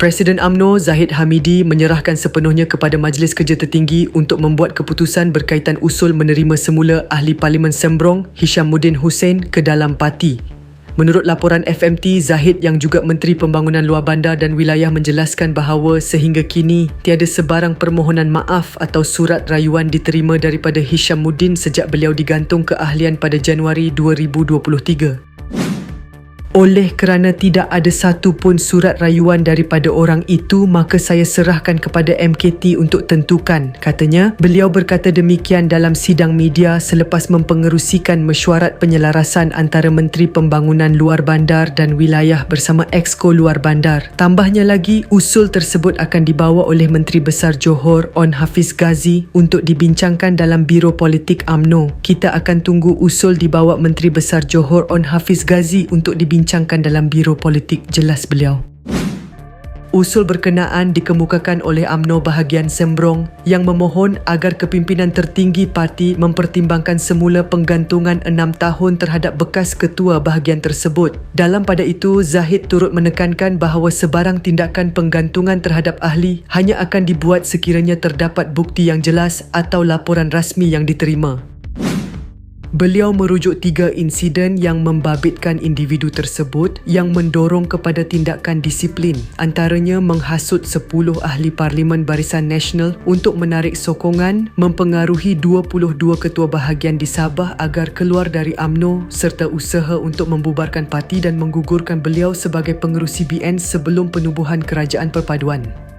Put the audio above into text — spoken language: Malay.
Presiden AMNO Zahid Hamidi menyerahkan sepenuhnya kepada Majlis Kerja Tertinggi untuk membuat keputusan berkaitan usul menerima semula Ahli Parlimen Sembrong Hishamuddin Hussein ke dalam parti. Menurut laporan FMT, Zahid yang juga Menteri Pembangunan Luar Bandar dan Wilayah menjelaskan bahawa sehingga kini tiada sebarang permohonan maaf atau surat rayuan diterima daripada Hishamuddin sejak beliau digantung keahlian pada Januari 2023. Oleh kerana tidak ada satu pun surat rayuan daripada orang itu, maka saya serahkan kepada MKT untuk tentukan. Katanya, beliau berkata demikian dalam sidang media selepas mempengerusikan mesyuarat penyelarasan antara Menteri Pembangunan Luar Bandar dan Wilayah bersama Exco Luar Bandar. Tambahnya lagi, usul tersebut akan dibawa oleh Menteri Besar Johor On Hafiz Ghazi untuk dibincangkan dalam Biro Politik AMNO. Kita akan tunggu usul dibawa Menteri Besar Johor On Hafiz Ghazi untuk dibincangkan dibincangkan dalam biro politik jelas beliau. Usul berkenaan dikemukakan oleh AMNO bahagian Sembrong yang memohon agar kepimpinan tertinggi parti mempertimbangkan semula penggantungan enam tahun terhadap bekas ketua bahagian tersebut. Dalam pada itu, Zahid turut menekankan bahawa sebarang tindakan penggantungan terhadap ahli hanya akan dibuat sekiranya terdapat bukti yang jelas atau laporan rasmi yang diterima. Beliau merujuk tiga insiden yang membabitkan individu tersebut yang mendorong kepada tindakan disiplin antaranya menghasut 10 ahli parlimen Barisan Nasional untuk menarik sokongan mempengaruhi 22 ketua bahagian di Sabah agar keluar dari AMNO serta usaha untuk membubarkan parti dan menggugurkan beliau sebagai pengerusi BN sebelum penubuhan kerajaan perpaduan.